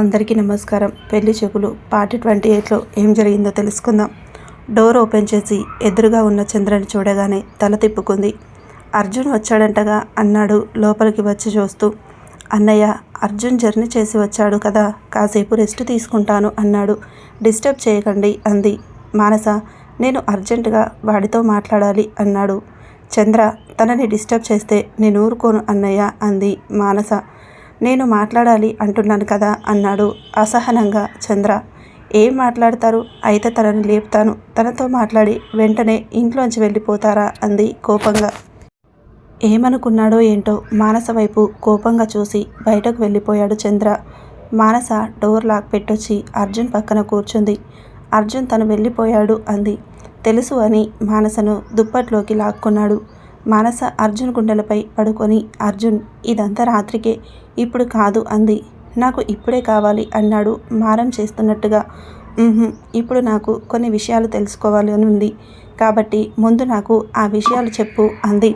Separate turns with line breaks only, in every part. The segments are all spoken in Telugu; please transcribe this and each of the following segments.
అందరికీ నమస్కారం. పెళ్ళి చెకులు పార్టీ ట్వంటీ ఎయిట్లో ఏం జరిగిందో తెలుసుకుందాం. డోర్ ఓపెన్ చేసి ఎదురుగా ఉన్న చంద్రని చూడగానే తల తిప్పుకుంది. అర్జున్ వచ్చాడంటగా అన్నాడు లోపలికి వచ్చి చూస్తూ. అన్నయ్య అర్జున్ జర్నీ చేసి వచ్చాడు కదా కాసేపు రెస్ట్ తీసుకుంటాను అన్నాడు. డిస్టర్బ్ చేయకండి అంది. మానస నేను అర్జెంటుగా వాడితో మాట్లాడాలి అన్నాడు. చంద్ర తనని డిస్టర్బ్ చేస్తే నేను ఊరుకోను అన్నయ్య అంది మానస. నేను మాట్లాడాలి అంటున్నాను కదా అన్నాడు అసహనంగా చంద్ర. ఏం మాట్లాడతారు? అయితే తనని లేపుతాను. తనతో మాట్లాడి వెంటనే ఇంట్లోంచి వెళ్ళిపోతారా? అంది కోపంగా. ఏమనుకున్నాడో ఏంటో మానస వైపు కోపంగా చూసి బయటకు వెళ్ళిపోయాడు చంద్ర. మానస డోర్ లాక్ పెట్టొచ్చి అర్జున్ పక్కన కూర్చుంది. అర్జున్ తను వెళ్ళిపోయాడు అంది. తెలుసు అని మానసను దుప్పట్లోకి లాక్కున్నాడు. మానస అర్జున్ గుండెలపై పడుకొని అర్జున్ ఇదంతా రాత్రికే. ఇప్పుడు కాదు అంది. నాకు ఇప్పుడే కావాలి అన్నాడు మారం చేస్తున్నట్టుగా. ఇప్పుడు నాకు కొన్ని విషయాలు తెలుసుకోవాలి అని ఉంది. కాబట్టి ముందు నాకు ఆ విషయాలు చెప్పు అంది.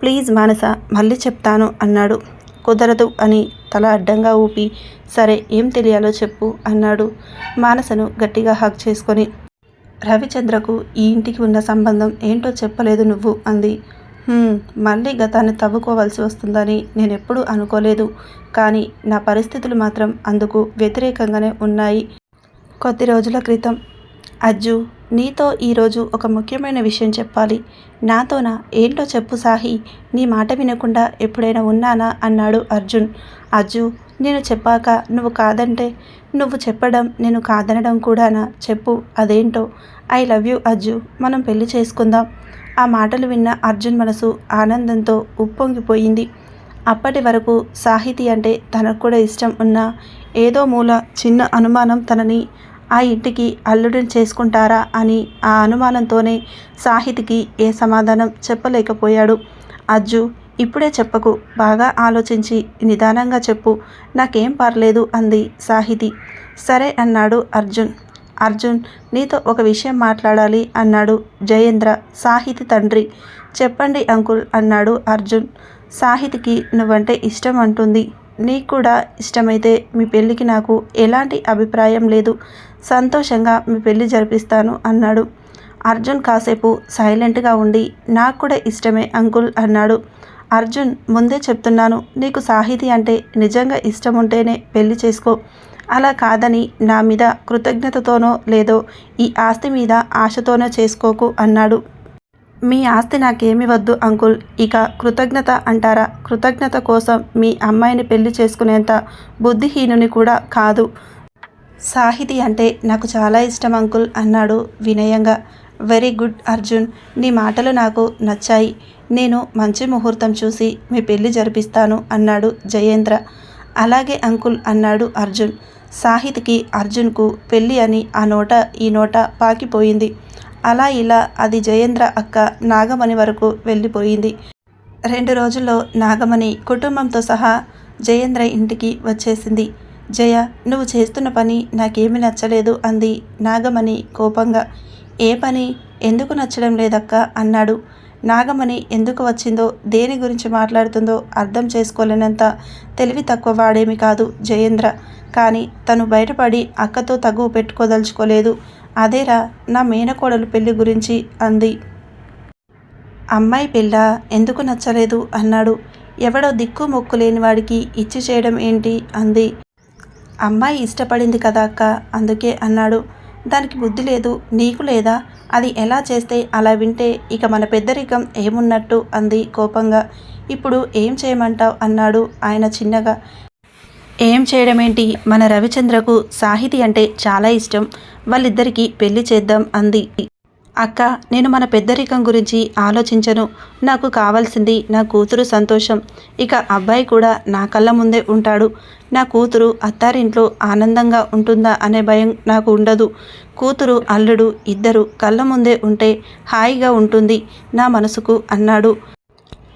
ప్లీజ్ మానస మళ్ళీ చెప్తాను అన్నాడు. కుదరదు అని తల అడ్డంగా ఊపి సరే ఏం తెలియాలో చెప్పు అన్నాడు మానసను గట్టిగా హక్ చేసుకొని. రవిచంద్రకు ఈ ఇంటికి ఉన్న సంబంధం ఏంటో చెప్పలేదు నువ్వు అంది. మళ్ళీ గతాన్ని తవ్వుకోవాల్సి వస్తుందని నేను ఎప్పుడూ అనుకోలేదు. కానీ నా పరిస్థితులు మాత్రం అందుకు వ్యతిరేకంగానే ఉన్నాయి. కొద్ది రోజుల క్రితం అజ్జు నీతో ఈరోజు ఒక ముఖ్యమైన విషయం చెప్పాలి. నాతోనా? ఏంటో చెప్పు సాహి. నీ మాట వినకుండా ఎప్పుడైనా ఉన్నానా? అన్నాడు అర్జున్. అజ్జు నేను చెప్పాక నువ్వు కాదంటే నువ్వు చెప్పడం నేను కాదనడం కూడానా? చెప్పు అదేంటో? I love you Ajju. మనం పెళ్ళి చేసుకుందాం. ఆ మాటలు విన్న అర్జున్ మనసు ఆనందంతో ఉప్పొంగిపోయింది. అప్పటి వరకు సాహితీ అంటే తనకు కూడా ఇష్టం ఉన్న ఏదో మూల చిన్న అనుమానం తనని ఆ ఇంటికి అల్లుడిని చేసుకుంటారా అని ఆ అనుమానంతోనే సాహితికి ఏ సమాధానం చెప్పలేకపోయాడు. అజ్జు ఇప్పుడే చెప్పకు బాగా ఆలోచించి నిదానంగా చెప్పు నాకేం పర్లేదు అంది సాహితి. సరే అన్నాడు అర్జున్. అర్జున్ నీతో ఒక విషయం మాట్లాడాలి అన్నాడు జయేంద్ర. సాహితి తండ్రి. చెప్పండి అంకుల్ అన్నాడు అర్జున్. సాహితికి నువ్వంటే ఇష్టం అంటుంది. నీకు కూడా ఇష్టమైతే మీ పెళ్ళికి నాకు ఎలాంటి అభిప్రాయం లేదు. సంతోషంగా మీ పెళ్ళి జరిపిస్తాను అన్నాడు. అర్జున్ కాసేపు సైలెంట్గా ఉండి నాకు కూడా ఇష్టమే అంకుల్ అన్నాడు. అర్జున్ ముందే చెప్తున్నాను నీకు సాహితీ అంటే నిజంగా ఇష్టం ఉంటేనే పెళ్ళి చేసుకో. అలా కాదని నా మీద కృతజ్ఞతతోనో లేదో ఈ ఆస్తి మీద ఆశతోనో చేసుకోకు అన్నాడు. మీ ఆస్తి నాకేమి వద్దు అంకుల్. ఇక కృతజ్ఞత అంటారా? కృతజ్ఞత కోసం మీ అమ్మాయిని పెళ్ళి చేసుకునేంత బుద్ధిహీనుని కూడా కాదు. సాహితి అంటే నాకు చాలా ఇష్టం అంకుల్ అన్నాడు వినయంగా. Very good Arjun. నీ మాటలు నాకు నచ్చాయి. నేను మంచి ముహూర్తం చూసి మీ పెళ్ళి జరిపిస్తాను అన్నాడు జయేంద్ర. అలాగే అంకుల్ అన్నాడు అర్జున్. సాహితికి అర్జున్కు పెళ్ళి అని ఆ నోట ఈ నోట పాకిపోయింది. అలా ఇలా అది జయేంద్ర అక్క నాగమణి వరకు వెళ్ళిపోయింది. రెండు రోజుల్లో నాగమణి కుటుంబంతో సహా జయేంద్ర ఇంటికి వచ్చేసింది. జయ నువ్వు చేస్తున్న పని నాకేమీ నచ్చలేదు అంది నాగమణి కోపంగా. ఏ పని? ఎందుకు నచ్చడం లేదక్క? అన్నాడు. నాగమణి ఎందుకు వచ్చిందో దేని గురించి మాట్లాడుతుందో అర్థం చేసుకోలేనంత తెలివి తక్కువ వాడేమి కాదు జయేంద్ర. కానీ తను బయటపడి అక్కతో తగువ పెట్టుకోదలుచుకోలేదు. అదేరా నా మేనకోడలు పెళ్ళి గురించి అంది. అమ్మాయి పిల్ల ఎందుకు నచ్చలేదు అన్నాడు. ఎవడో దిక్కు మొక్కు లేని వాడికి ఇచ్చి చేయడం ఏంటి అంది. అమ్మాయి ఇష్టపడింది కదా అక్క అందుకే అన్నాడు. దానికి బుద్ధి లేదు నీకు లేదా? అది ఎలా చేస్తే అలా వింటే ఇక మన పెద్దరికం ఏమున్నట్టు అంది కోపంగా. ఇప్పుడు ఏం చేయమంటావు? అన్నాడు ఆయన చిన్నగా. ఏం చేయడం ఏంటి మన రవిచంద్రకు సాహితి అంటే చాలా ఇష్టం. వాళ్ళిద్దరికీ పెళ్ళి చేద్దాం అంది. అక్క నేను మన పెద్దరికం గురించి ఆలోచించను. నాకు కావాల్సింది నా కూతురు సంతోషం. ఇక అబ్బాయి కూడా నా కళ్ళ ముందే ఉంటాడు. నా కూతురు అత్తారింట్లో ఆనందంగా ఉంటుందా అనే భయం నాకు ఉండదు. కూతురు అల్లుడు ఇద్దరు కళ్ళ ముందే ఉంటే హాయిగా ఉంటుంది నా మనసుకు అన్నాడు.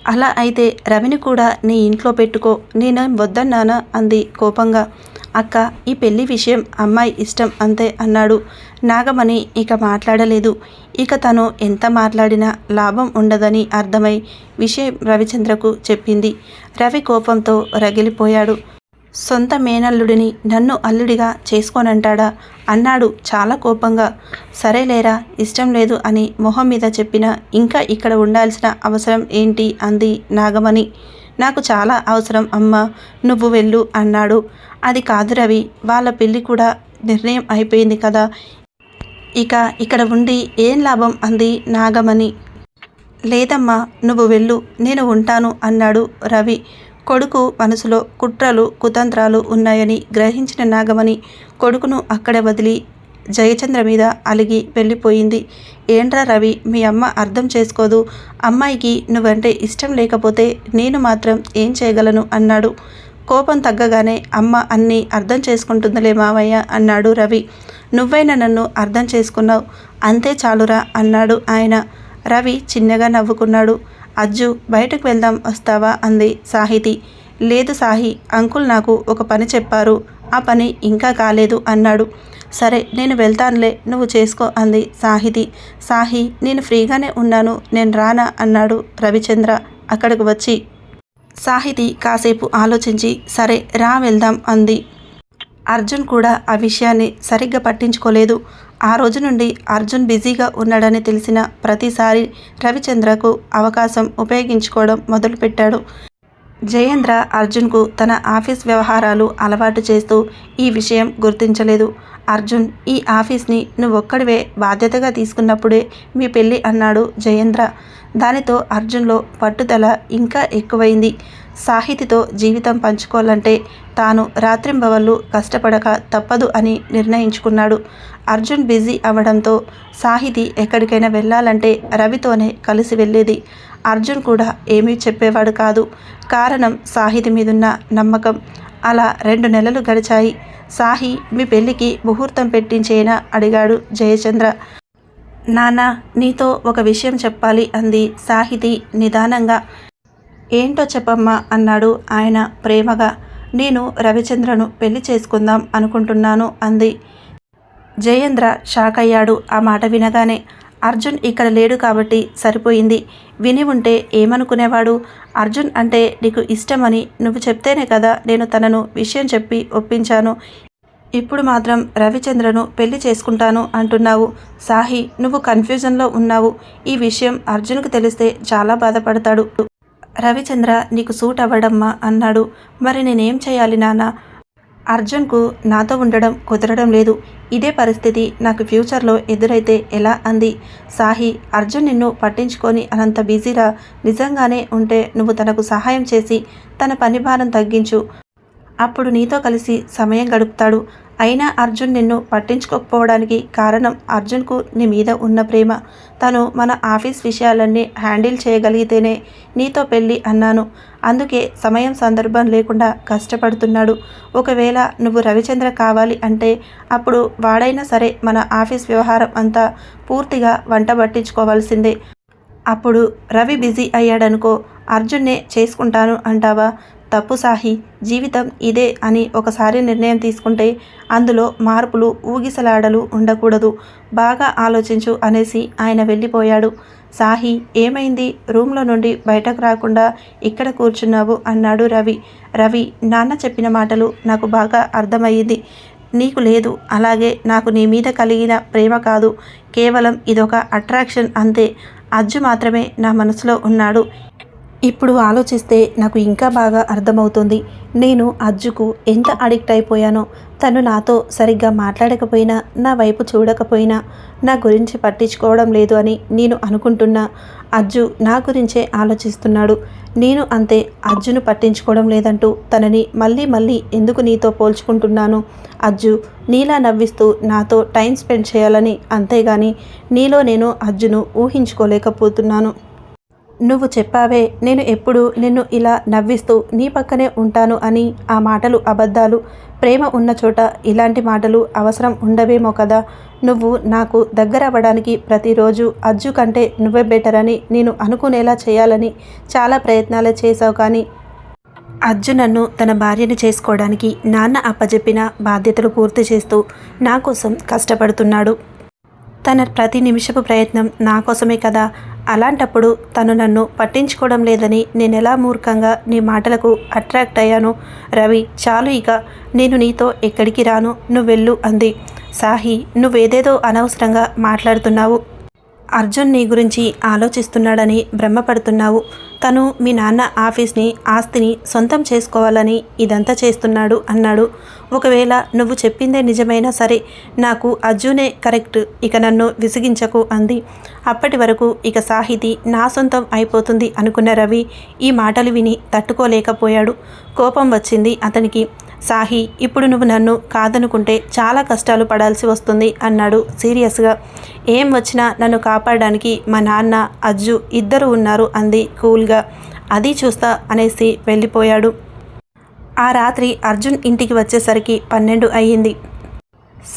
అలా అయితే రవిని కూడా నీ ఇంట్లో పెట్టుకో. నేనేం వద్దన్నానా? అంది కోపంగా. అక్క ఈ పెళ్ళి విషయం అమ్మాయి ఇష్టం అంతే అన్నాడు. నాగమణి ఇక మాట్లాడలేదు. ఇక తను ఎంత మాట్లాడినా లాభం ఉండదని అర్థమై విషయం రవిచంద్రకు చెప్పింది. రవి కోపంతో రగిలిపోయాడు. సొంత మేనల్లుడిని నన్ను అల్లుడిగా చేసుకోనంటాడా? అన్నాడు చాలా కోపంగా. సరేలేరా ఇష్టం లేదు అని మొహం మీద చెప్పిన ఇంకా ఇక్కడ ఉండాల్సిన అవసరం ఏంటి? అంది నాగమణి. నాకు చాలా అవసరం అమ్మ నువ్వు వెళ్ళు అన్నాడు. అది కాదు రవి వాళ్ళ పెళ్ళి కూడా నిర్ణయం అయిపోయింది కదా. ఇక ఇక్కడ ఉండి ఏం లాభం అంది నాగమణి. లేదమ్మా నువ్వు వెళ్ళు నేను ఉంటాను అన్నాడు రవి. కొడుకు మనసులో కుట్రలు కుతంత్రాలు ఉన్నాయని గ్రహించిన నాగమణి కొడుకును అక్కడే వదిలి జయచంద్ర మీద అలిగి వెళ్ళిపోయింది. ఏంట్రా రవి మీ అమ్మ అర్థం చేసుకోదు. అమ్మాయికి నువ్వంటే ఇష్టం లేకపోతే నేను మాత్రం ఏం చేయగలను? అన్నాడు. కోపం తగ్గగానే అమ్మ అన్నీ అర్థం చేసుకుంటుందిలే మావయ్య అన్నాడు రవి. నువ్వైనా నన్ను అర్థం చేసుకున్నావు. అంతే చాలురా అన్నాడు ఆయన. రవి చిన్నగా నవ్వుకున్నాడు. అజ్జు బయటకు వెళ్దాం వస్తావా? అంది సాహితి. లేదు సాహి అంకుల్ నాకు ఒక పని చెప్పారు. ఆ పని ఇంకా కాలేదు అన్నాడు. సరే నేను వెళ్తానులే నువ్వు చేసుకో అంది సాహితి. సాహి నేను ఫ్రీగానే ఉన్నాను నేను రానా అన్నాడు రవిచంద్ర అక్కడికి వచ్చి. సాహితి కాసేపు ఆలోచించి సరే రా వెళ్దాం అంది. అర్జున్ కూడా ఆ విషయాన్ని సరిగ్గా పట్టించుకోలేదు. ఆ రోజు నుండి అర్జున్ బిజీగా ఉన్నాడని తెలిసిన ప్రతిసారి రవిచంద్రకు అవకాశం ఉపయోగించుకోవడం మొదలుపెట్టాడు. జయేంద్ర అర్జున్కు తన ఆఫీస్ వ్యవహారాలు అలవాటు చేస్తూ ఈ విషయం గుర్తించలేదు. అర్జున్ ఈ ఆఫీస్ని నువ్వొక్కడివే బాధ్యతగా తీసుకున్నప్పుడే మీ పెళ్ళి అన్నాడు జయేంద్ర. దానితో అర్జున్లో పట్టుదల ఇంకా ఎక్కువైంది. సాహితితో జీవితం పంచుకోవాలంటే తాను రాత్రింబవళ్ళు కష్టపడక తప్పదు అని నిర్ణయించుకున్నాడు. అర్జున్ బిజీ అవ్వడంతో సాహితి ఎక్కడికైనా వెళ్ళాలంటే రవితోనే కలిసి వెళ్ళేది. అర్జున్ కూడా ఏమీ చెప్పేవాడు కాదు. కారణం సాహితి మీదున్న నమ్మకం. అలా రెండు నెలలు గడిచాయి. సాహి మీ పెళ్ళికి ముహూర్తం పెట్టించేనా అడిగాడు జయచంద్ర. నానా నీతో ఒక విషయం చెప్పాలి అంది సాహితి నిదానంగా. ఏంటో చెప్పమ్మా అన్నాడు ఆయన ప్రేమగా. నేను రవిచంద్రను పెళ్ళి చేసుకుందాం అనుకుంటున్నాను అంది. జయేంద్ర షాక్ అయ్యాడు ఆ మాట వినగానే. అర్జున్ ఇక్కడ లేడు కాబట్టి సరిపోయింది. విని ఉంటే ఏమనుకునేవాడు? అర్జున్ అంటే నీకు ఇష్టమని నువ్వు చెప్తేనే కదా నేను తనను విషయం చెప్పి ఒప్పించాను. ఇప్పుడు మాత్రం రవిచంద్రను పెళ్ళి చేసుకుంటాను అంటున్నావు. సాహి నువ్వు కన్ఫ్యూజన్లో ఉన్నావు. ఈ విషయం అర్జున్కు తెలిస్తే చాలా బాధపడతాడు. రవిచంద్ర నీకు సూట్ అవ్వడమ్మా అన్నాడు. మరి నేనేం చేయాలి నాన్న? అర్జున్కు నాతో ఉండడం కుదరడం లేదు. ఇదే పరిస్థితి నాకు ఫ్యూచర్లో ఎదురైతే ఎలా? అంది. సాహి అర్జున్ నిన్ను పట్టించుకొని అనంత బిజీరా? నిజంగానే ఉంటే నువ్వు తనకు సహాయం చేసి తన పని భారం తగ్గించు. అప్పుడు నీతో కలిసి సమయం గడుపుతాడు. అయినా అర్జున్ నిన్ను పట్టించుకోకపోవడానికి కారణం అర్జున్కు నీ మీద ఉన్న ప్రేమ. తను మన ఆఫీస్ విషయాలన్నీ హ్యాండిల్ చేయగలిగితేనే నీతో పెళ్ళి అన్నాను. అందుకే సమయం సందర్భం లేకుండా కష్టపడుతున్నాడు. ఒకవేళ నువ్వు రవిచంద్ర కావాలి అంటే అప్పుడు వాడైనా సరే మన ఆఫీస్ వ్యవహారం అంతా పూర్తిగా వంట పట్టించుకోవాల్సిందే. అప్పుడు రవి బిజీ అయ్యాడనుకో అర్జున్నే చేసుకుంటాను అంటావా? తప్పు సాహి జీవితం ఇదే అని ఒకసారి నిర్ణయం తీసుకుంటే అందులో మార్పులు ఊగిసలాడలు ఉండకూడదు. బాగా ఆలోచించు అనేసి ఆయన వెళ్ళిపోయాడు. సాహి ఏమైంది? రూమ్లో నుండి బయటకు రాకుండా ఇక్కడ కూర్చున్నావు అన్నాడు రవి. రవి నాన్న చెప్పిన మాటలు నాకు బాగా అర్థమయ్యింది. నీకు లేదు. అలాగే నాకు నీ మీద కలిగిన ప్రేమ కాదు. కేవలం ఇదొక అట్రాక్షన్ అంతే. అజ్జు మాత్రమే నా మనసులో ఉన్నాడు. ఇప్పుడు ఆలోచిస్తే నాకు ఇంకా బాగా అర్థమవుతుంది. నేను అజ్జుకు ఎంత అడిక్ట్ అయిపోయానో తను నాతో సరిగ్గా మాట్లాడకపోయినా నా వైపు చూడకపోయినా నా గురించి పట్టించుకోవడం లేదు అని నేను అనుకుంటున్నా. అజ్జు నా గురించే ఆలోచిస్తున్నాడు. నేను అంతే అజ్జును పట్టించుకోవడం లేదంటూ తనని మళ్ళీ మళ్ళీ ఎందుకు నీతో పోల్చుకుంటున్నాను? అజ్జు నీలా నవ్విస్తూ నాతో టైం స్పెండ్ చేయాలని అంతేగాని నీలో నేను అజ్జును ఊహించుకోలేకపోతున్నాను. నువ్వు చెప్పావే నేను ఎప్పుడు నిన్ను ఇలా నవ్విస్తూ నీ పక్కనే ఉంటాను అని ఆ మాటలు అబద్ధాలు ప్రేమ ఉన్న చోట ఇలాంటి మాటలు అవసరం ఉండవేమో కదా. నువ్వు నాకు దగ్గర అవ్వడానికి ప్రతిరోజు అజ్జు కంటే నువ్వే బెటర్ అని నేను అనుకునేలా చేయాలని చాలా ప్రయత్నాలు చేశావు కానీ అజ్జు నన్ను తన భార్యని చేసుకోవడానికి నాన్న అప్పజెప్పిన బాధ్యతలు పూర్తి చేస్తూ నా కోసం కష్టపడుతున్నాడు. తన ప్రతి నిమిషపు ప్రయత్నం నా కోసమే కదా. అలాంటప్పుడు తను నన్ను పట్టించుకోవడం లేదని నేను ఎలా మూర్ఖంగా నీ మాటలకు అట్రాక్ట్ అయ్యాను? రవి చాలు ఇక. నేను నీతో ఎక్కడికి రాను? నువ్వు వెళ్ళు అంది. సాహి నువ్వేదేదో అనవసరంగా మాట్లాడుతున్నావు. అర్జున్ నీ గురించి ఆలోచిస్తున్నాడని భ్రమపడుతున్నావు తను మీ నాన్న ఆఫీస్ని ఆస్తిని సొంతం చేసుకోవాలని ఇదంతా చేస్తున్నాడు అన్నాడు. ఒకవేళ నువ్వు చెప్పిందే నిజమైనా సరే నాకు అర్జునే కరెక్ట్ ఇక నన్ను విసిగించకు అంది. అప్పటి వరకు ఇక సాహితి నా సొంతం అయిపోతుంది అనుకున్న రవి ఈ మాటలు విని తట్టుకోలేకపోయాడు. కోపం వచ్చింది అతనికి. సాహి ఇప్పుడు నువ్వు నన్ను కాదనుకుంటే చాలా కష్టాలు పడాల్సి వస్తుంది అన్నాడు సీరియస్గా. ఏం వచ్చినా నన్ను కాపాడడానికి మా నాన్న అజ్జు ఇద్దరు ఉన్నారు అంది కూల్గా. అది చూస్తా అనేసి వెళ్ళిపోయాడు. ఆ రాత్రి అర్జున్ ఇంటికి వచ్చేసరికి పన్నెండు అయ్యింది.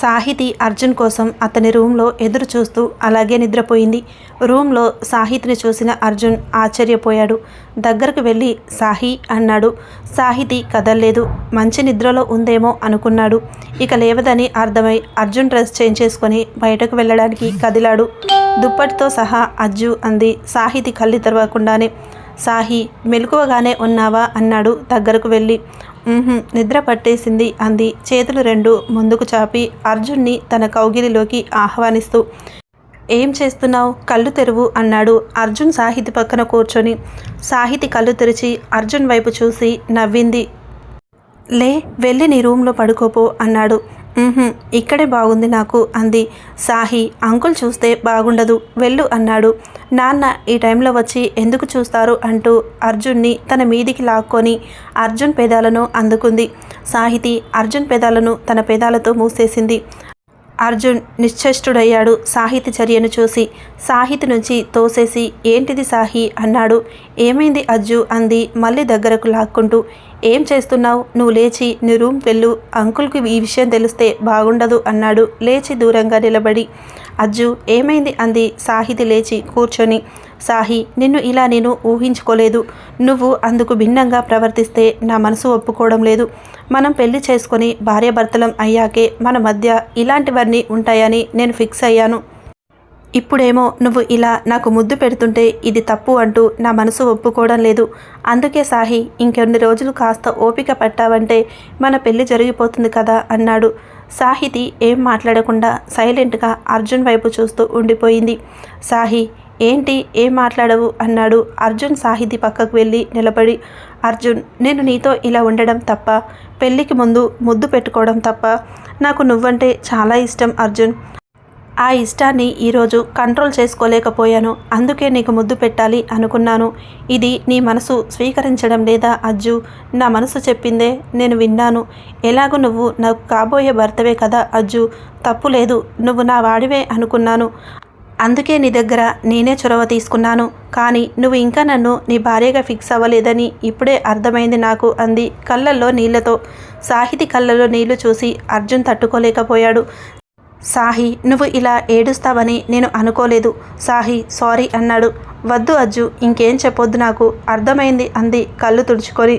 సాహితి అర్జున్ కోసం అతని రూమ్లో ఎదురు చూస్తూ అలాగే నిద్రపోయింది. రూమ్లో సాహితిని చూసిన అర్జున్ ఆశ్చర్యపోయాడు. దగ్గరకు వెళ్ళి సాహి అన్నాడు సాహితి కదల్లేదు. మంచి నిద్రలో ఉందేమో అనుకున్నాడు. ఇక లేవదని అర్థమై అర్జున్ డ్రెస్ చేంజ్ చేసుకొని బయటకు వెళ్ళడానికి కదిలాడు. దుప్పటితో సహా అజ్జు అంది సాహితి కళ్ళు తెరవకుండానే. సాహి మెలకువగానే ఉన్నావా? అన్నాడు దగ్గరకు వెళ్ళి. నిద్ర పట్టేసింది అంది. చేతులు రెండు ముందుకు చాపి అర్జున్ని తన కౌగిలిలోకి ఆహ్వానిస్తూ ఏం చేస్తున్నావు? కళ్ళు తెరువు అన్నాడు అర్జున్ సాహితి పక్కన కూర్చొని. సాహితి కళ్ళు తెరిచి అర్జున్ వైపు చూసి నవ్వింది. లే వెళ్ళి నీ రూమ్లో పడుకోపో అన్నాడు. ఇక్కడే బాగుంది నాకు అంది. సాహి అంకుల్ చూస్తే బాగుండదు వెళ్ళు అన్నాడు. నాన్న ఈ టైంలో వచ్చి ఎందుకు చూస్తారు అంటూ అర్జున్ని తన మీదికి లాక్కొని అర్జున్ పెదాలను అందుకుంది. సాహితి అర్జున్ పెదాలను తన పెదాలతో మూసేసింది. అర్జున్ నిశ్చేష్టుడయ్యాడు. సాహితి చర్యను చూసి సాహితి నుంచి తోసేసి ఏంటిది సాహి? అన్నాడు. ఏమైంది అజ్జు? అంది. మళ్ళీ దగ్గరకు లాక్కుంటూ ఏం చేస్తున్నావు? నువ్వు లేచి నీ రూమ్ వెళ్ళు. అంకుల్కి ఈ విషయం తెలిస్తే బాగుండదు అన్నాడు. లేచి దూరంగా నిలబడి అజ్జు ఏమైంది? అంది సాహితి లేచి కూర్చొని సాహి నిన్ను ఇలా నేను ఊహించుకోలేదు. నువ్వు అందుకు భిన్నంగా ప్రవర్తిస్తే నా మనసు ఒప్పుకోవడం లేదు. మనం పెళ్ళి చేసుకొని భార్యాభర్తలం అయ్యాకే మన మధ్య ఇలాంటివన్నీ ఉంటాయని నేను ఫిక్స్ అయ్యాను. ఇప్పుడేమో నువ్వు ఇలా నాకు ముద్దు పెడుతుంటే ఇది తప్పు అంటూ నా మనసు ఒప్పుకోవడం లేదు. అందుకే సాహి ఇంకొన్ని రోజులు కాస్త ఓపిక పట్టావంటే మన పెళ్ళి జరిగిపోతుంది కదా అన్నాడు. సాహితి ఏం మాట్లాడకుండా సైలెంట్గా అర్జున్ వైపు చూస్తూ ఉండిపోయింది. సాహి ఏంటి ఏం మాట్లాడవు అన్నాడు. అర్జున్ సాహితి పక్కకు వెళ్ళి నిలబడి అర్జున్ నేను నీతో ఇలా ఉండడం తప్ప పెళ్ళికి ముందు ముద్దు పెట్టుకోవడం తప్ప నాకు నువ్వంటే చాలా ఇష్టం అర్జున్. ఆ ఇష్టాన్ని ఈరోజు కంట్రోల్ చేసుకోలేకపోయాను అందుకే నీకు ముద్దు పెట్టాలి అనుకున్నాను. ఇది నీ మనసు స్వీకరించడం లేదా అజ్జు? నా మనసు చెప్పిందే నేను విన్నాను. ఎలాగో నువ్వు నాకు కాబోయే భర్తవే కదా అజ్జు. తప్పు లేదు నువ్వు నా వాడివే అనుకున్నాను. అందుకే నీ దగ్గర నేనే చొరవ తీసుకున్నాను. కానీ నువ్వు ఇంకా నన్ను నీ భార్యగా ఫిక్స్ అవ్వలేదని ఇప్పుడే అర్థమైంది నాకు అంది కళ్ళల్లో నీళ్ళతో సాహితి కళ్ళలో నీళ్ళు చూసి అర్జున్ తట్టుకోలేకపోయాడు. సాహి నువ్వు ఇలా ఏడుస్తావని నేను అనుకోలేదు. సాహి సారీ అన్నాడు. వద్దు అజ్జు ఇంకేం చెప్పొద్దు నాకు. అర్థమైంది అంది కళ్ళు తుడుచుకొని.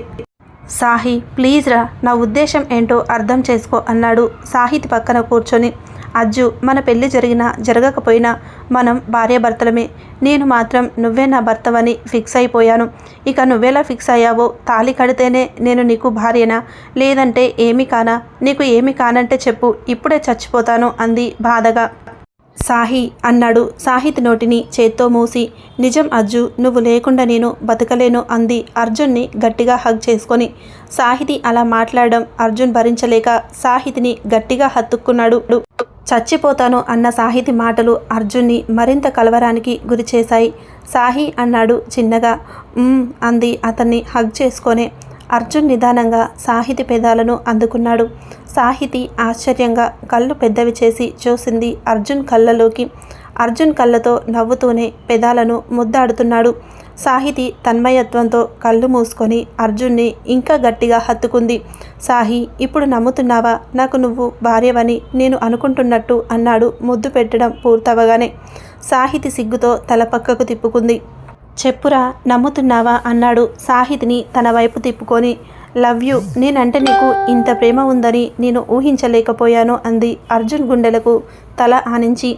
సాహి ప్లీజ్ రా నా ఉద్దేశం ఏంటో అర్థం చేసుకో అన్నాడు సాహితి పక్కన కూర్చొని. అజ్జు మన పెళ్ళి జరిగినా జరగకపోయినా మనం భార్యాభర్తలమే. నేను మాత్రం నువ్వే నా భర్తవని ఫిక్స్ అయిపోయాను. ఇక నువ్వెలా ఫిక్స్ అయ్యావో తాళి కడితేనే నేను నీకు భార్యనా? లేదంటే ఏమీ కానా? నీకు ఏమి కానంటే చెప్పు ఇప్పుడే చచ్చిపోతాను అంది బాధగా. సాహి అన్నాడు. సాహిత్ నోటిని చేత్తో మూసి నిజం అజ్జు నువ్వు లేకుండా నేను బతకలేను అంది అర్జున్ని గట్టిగా హగ్ చేసుకొని. సాహితి అలా మాట్లాడడం అర్జున్ భరించలేక సాహితిని గట్టిగా హత్తుక్కున్నాడు. చచ్చిపోతాను అన్న సాహితి మాటలు అర్జున్ని మరింత కలవరానికి గురిచేశాయి సాహి అన్నాడు చిన్నగా అంది అతన్ని హగ్ చేసుకొనే. అర్జున్ నిదానంగా సాహితి పెదాలను అందుకున్నాడు. సాహితి ఆశ్చర్యంగా కళ్ళు పెద్దవి చేసి చూసింది అర్జున్ కళ్ళలోకి. అర్జున్ కళ్ళతో నవ్వుతూనే పెదాలను ముద్దాడుతున్నాడు. సాహితి తన్మయత్వంతో కళ్ళు మూసుకొని అర్జున్ని ఇంకా గట్టిగా హత్తుకుంది. సాహి ఇప్పుడు నమ్ముతున్నావా? నాకు నువ్వు భార్యవని నేను అనుకుంటున్నట్టు అన్నాడు ముద్దు పెట్టడం పూర్తవగానే సాహితి సిగ్గుతో తల పక్కకు తిప్పుకుంది. చెప్పురా నమ్ముతున్నావా అన్నాడు సాహితిని తన వైపు తిప్పుకొని. లవ్ యూ నేనంటే నీకు ఇంత ప్రేమ ఉందని నేను ఊహించలేకపోయాను అంది అర్జున్ గుండెలకు తల ఆనించి.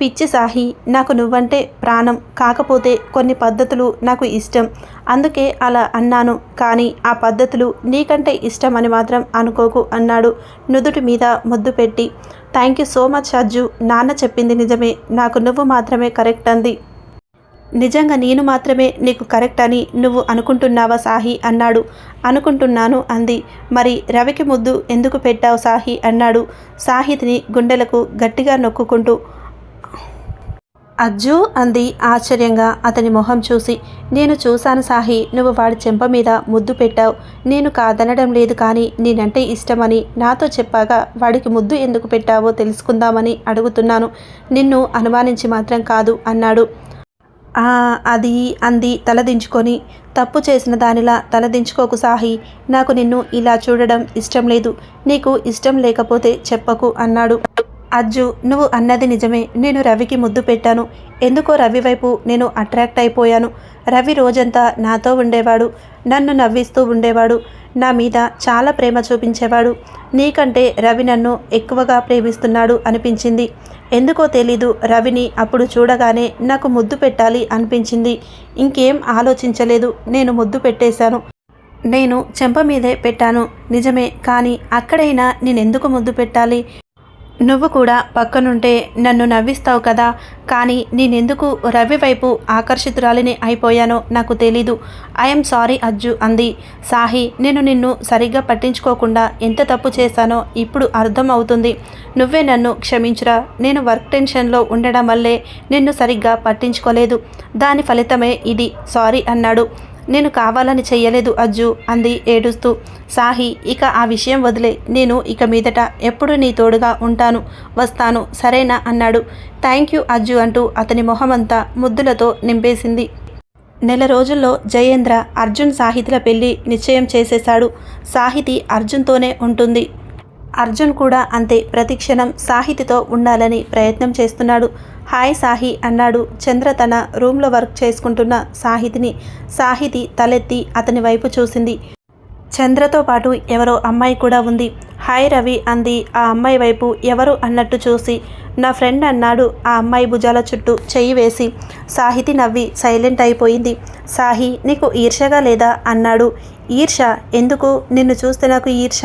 పిచ్చి సాహి నాకు నువ్వంటే ప్రాణం కాకపోతే కొన్ని పద్ధతులు నాకు ఇష్టం. అందుకే అలా అన్నాను కానీ ఆ పద్ధతులు నీకంటే ఇష్టం అని మాత్రం అనుకోకు అన్నాడు నుదుటి మీద ముద్దు పెట్టి. Thank you so much Arju నాన్న చెప్పింది నిజమే నాకు నువ్వు మాత్రమే కరెక్ట్ అంది. నిజంగా నేను మాత్రమే నీకు కరెక్ట్ అని నువ్వు అనుకుంటున్నావా సాహి? అన్నాడు. అనుకుంటున్నాను అంది. మరి రవికి ముద్దు ఎందుకు పెట్టావు సాహి? అన్నాడు. సాహితిని గుండెలకు గట్టిగా నొక్కుకుంటూ అజ్జు అంది ఆశ్చర్యంగా అతని మొహం చూసి. నేను చూశాను సాహి నువ్వు వాడి చెంప మీద ముద్దు పెట్టావు. నేను కాదనడం లేదు కానీ నేనంటే ఇష్టమని నాతో చెప్పాగా వాడికి ముద్దు ఎందుకు పెట్టావో తెలుసుకుందామని అడుగుతున్నాను. నిన్ను అనుమానించి మాత్రం కాదు అన్నాడు. అది అంది తలదించుకొని తప్పు చేసిన దానిలా తలదించుకోకు సాహి. నాకు నిన్ను ఇలా చూడడం ఇష్టం లేదు. నీకు ఇష్టం లేకపోతే చెప్పకు అన్నాడు. అజ్జు నువ్వు అన్నది నిజమే. నేను రవికి ముద్దు పెట్టాను. ఎందుకో రవి వైపు నేను అట్రాక్ట్ అయిపోయాను. రవి రోజంతా నాతో ఉండేవాడు. నన్ను నవ్విస్తూ ఉండేవాడు. నా మీద చాలా ప్రేమ చూపించేవాడు. నీకంటే రవి నన్ను ఎక్కువగా ప్రేమిస్తున్నాడు అనిపించింది. ఎందుకో తెలీదు రవిని అప్పుడు చూడగానే నాకు ముద్దు పెట్టాలి అనిపించింది. ఇంకేం ఆలోచించలేదు. నేను ముద్దు పెట్టేశాను. నేను చెంప మీదే పెట్టాను. నిజమే కానీ అక్కడైనా నేనెందుకు ముద్దు పెట్టాలి? నువ్వు కూడా పక్కనుంటే నన్ను నవ్విస్తావు కదా. కానీ నేనెందుకు రవి వైపు ఆకర్షితురాలిని అయిపోయానో నాకు తెలీదు. ఐఎమ్ సారీ అజ్జు అంది. సాహి నేను నిన్ను సరిగ్గా పట్టించుకోకుండా ఎంత తప్పు చేశానో ఇప్పుడు అర్థం అవుతుంది నువ్వే నన్ను క్షమించురా. నేను వర్క్ టెన్షన్లో ఉండడం వల్లే నిన్ను సరిగ్గా పట్టించుకోలేదు. దాని ఫలితమే ఇది. సారీ అన్నాడు. నేను కావాలని చెయ్యలేదు అజ్జు అంది ఏడుస్తూ. సాహి ఇక ఆ విషయం వదిలే. నేను ఇక మీదట ఎప్పుడు నీ తోడుగా ఉంటాను వస్తాను సరేనా అన్నాడు. థ్యాంక్ యూ అజ్జు అంటూ అతని మొహమంతా ముద్దులతో నింపేసింది. నెల రోజుల్లో జయేంద్ర అర్జున్ సాహితిల పెళ్ళి నిశ్చయం చేసేశాడు. సాహితి అర్జున్తోనే ఉంటుంది. అర్జున్ కూడా అంతే. ప్రతిక్షణం సాహితితో ఉండాలని ప్రయత్నం చేస్తున్నాడు. హాయ్ సాహి అన్నాడు. చంద్ర తన రూమ్లో వర్క్ చేసుకుంటున్న సాహితిని. సాహితి తలెత్తి అతని వైపు చూసింది. చంద్రతో పాటు ఎవరో అమ్మాయి కూడా ఉంది. హాయ్ రవి అంది. ఆ అమ్మాయి వైపు ఎవరు అన్నట్టు చూసి నా ఫ్రెండ్ అన్నాడు ఆ అమ్మాయి భుజాల చుట్టూ చెయ్యి వేసి. సాహితి నవ్వి సైలెంట్ అయిపోయింది. సాహి నీకు ఈర్షగా లేదా? అన్నాడు. ఈర్ష ఎందుకు? నిన్ను చూస్తే నాకు ఈర్ష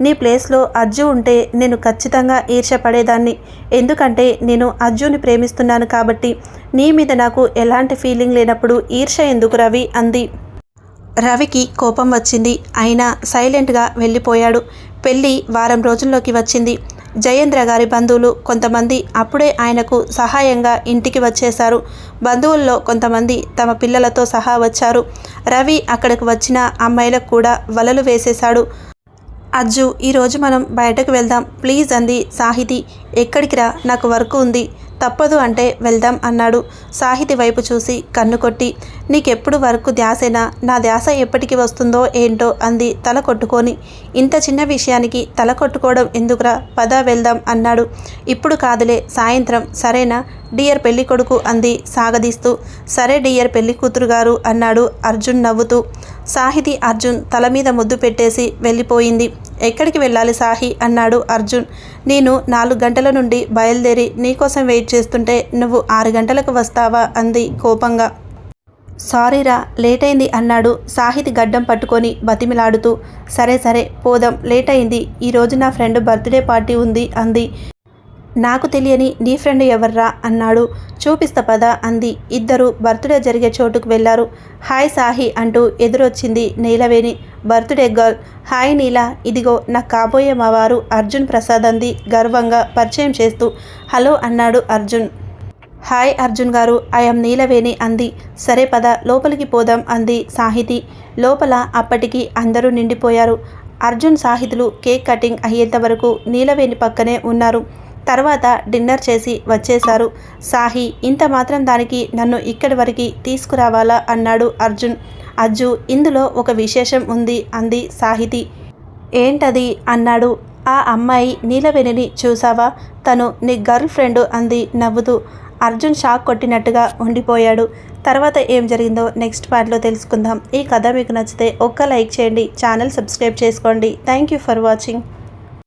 నీ ప్లేస్లో అజ్జు ఉంటే నేను ఖచ్చితంగా ఈర్ష పడేదాన్ని. ఎందుకంటే నేను అజ్జుని ప్రేమిస్తున్నాను కాబట్టి నీ మీద నాకు ఎలాంటి ఫీలింగ్ లేనప్పుడు ఈర్ష ఎందుకు రవి? అంది. రవికి కోపం వచ్చింది. అయినా సైలెంట్గా వెళ్ళిపోయాడు. పెళ్ళి వారం రోజుల్లోకి వచ్చింది. జయేంద్ర గారి బంధువులు కొంతమంది అప్పుడే ఆయనకు సహాయంగా ఇంటికి వచ్చేశారు. బంధువుల్లో కొంతమంది తమ పిల్లలతో సహా వచ్చారు. రవి అక్కడికి వచ్చిన అమ్మాయిలకు కూడా వలలు వేసేశాడు. అజ్జు ఈరోజు మనం బయటకు వెళ్దాం. ప్లీజ్ అంది సాహితి. ఎక్కడికి రా నాకు వర్క్ ఉంది. తప్పదు అంటే వెళ్దాం అన్నాడు. సాహితి వైపు చూసి కన్ను కొట్టి నీకెప్పుడు వరకు ధ్యాసేనా? నా ధ్యాస ఎప్పటికి వస్తుందో ఏంటో అంది తల కొట్టుకొని. ఇంత చిన్న విషయానికి తల కొట్టుకోవడం ఎందుకురా? పద వెళ్దాం అన్నాడు. ఇప్పుడు కాదులే సాయంత్రం. సరేనా? డియర్ పెళ్ళి కొడుకు అంది సాగదీస్తూ. సరే డియర్ పెళ్ళి కూతురు గారు అన్నాడు అర్జున్ నవ్వుతూ. సాహితి అర్జున్ తల మీద ముద్దు పెట్టేసి వెళ్ళిపోయింది. ఎక్కడికి వెళ్ళాలి సాహి? అన్నాడు అర్జున్. నేను నాలుగు గంటల నుండి బయలుదేరి నీకోసం వెయిట్ చేస్తుంటే నువ్వు ఆరు గంటలకు వస్తావా? అంది కోపంగా. సారీరా లేట్ అయింది అన్నాడు సాహితి గడ్డం పట్టుకొని బతిమిలాడుతూ. సరే సరే పోదాం లేట్ అయింది ఈరోజు నా ఫ్రెండ్ బర్త్డే పార్టీ ఉంది అంది. నాకు తెలియని నీ ఫ్రెండ్ ఎవర్రా అన్నాడు. చూపిస్తా పద అంది. ఇద్దరు బర్త్డే జరిగే చోటుకు వెళ్ళారు హాయ్ సాహి అంటూ ఎదురొచ్చింది Neelaveni. Birthday girl. Hi Neela. ఇదిగో నా కాబోయే మా వారు అర్జున్ ప్రసాద్ అంది గర్వంగా పరిచయం చేస్తూ. హలో అన్నాడు అర్జున్. హాయ్ అర్జున్ గారు. ఐఎమ్ నీలవేణి అంది. సరే పద లోపలికి పోదాం అంది సాహితి. లోపల అప్పటికి అందరూ నిండిపోయారు. అర్జున్ సాహితులు కేక్ కటింగ్ అయ్యేంత వరకు నీలవేణి పక్కనే ఉన్నారు. తర్వాత డిన్నర్ చేసి వచ్చేశారు. సాహి ఇంత మాత్రం దానికి నన్ను ఇక్కడి వరకు తీసుకురావాలా అన్నాడు అర్జున్. అజ్జు ఇందులో ఒక విశేషం ఉంది అంది సాహితి. ఏంటది? అన్నాడు. ఆ అమ్మాయి నీలవేణిని చూసావా తను నీ గర్ల్ ఫ్రెండ్ అంది నవ్వుతూ. అర్జున్ షాక్ కొట్టినట్టుగా ఉండిపోయాడు. తర్వాత ఏం జరిగిందో నెక్స్ట్ పార్ట్లో తెలుసుకుందాం. ఈ కథ మీకు నచ్చితే ఒక్క లైక్ చేయండి. ఛానల్ సబ్స్క్రైబ్ చేసుకోండి. Thank you for watching.